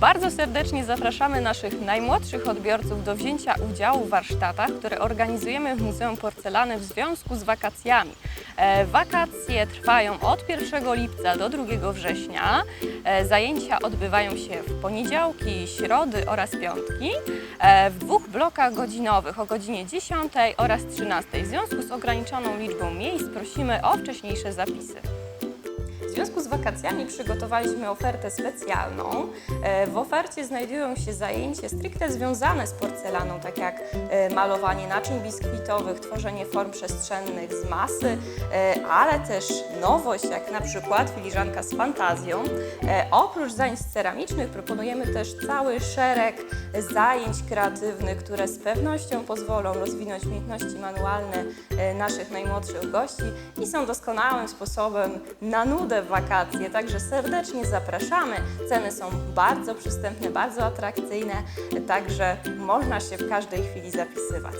Bardzo serdecznie zapraszamy naszych najmłodszych odbiorców do wzięcia udziału w warsztatach, które organizujemy w Muzeum Porcelany w związku z wakacjami. E, Wakacje trwają od 1 lipca do 2 września. E, Zajęcia odbywają się w poniedziałki, środy oraz piątki e, w dwóch blokach godzinowych o godzinie 10 oraz 13. W związku z ograniczoną liczbą miejsc prosimy o wcześniejsze zapisy. Związku z wakacjami przygotowaliśmy ofertę specjalną. E, W ofercie znajdują się zajęcia stricte związane z porcelaną, tak jak e, malowanie naczyń biskwitowych, tworzenie form przestrzennych z masy, e, ale też nowość, jak na przykład filiżanka z fantazją. Oprócz zajęć ceramicznych proponujemy też cały szereg zajęć kreatywnych, które z pewnością pozwolą rozwinąć umiejętności manualne e, naszych najmłodszych gości i są doskonałym sposobem na nudę w wakacje. Także serdecznie zapraszamy. Ceny są bardzo przystępne, bardzo atrakcyjne, także można się w każdej chwili zapisywać.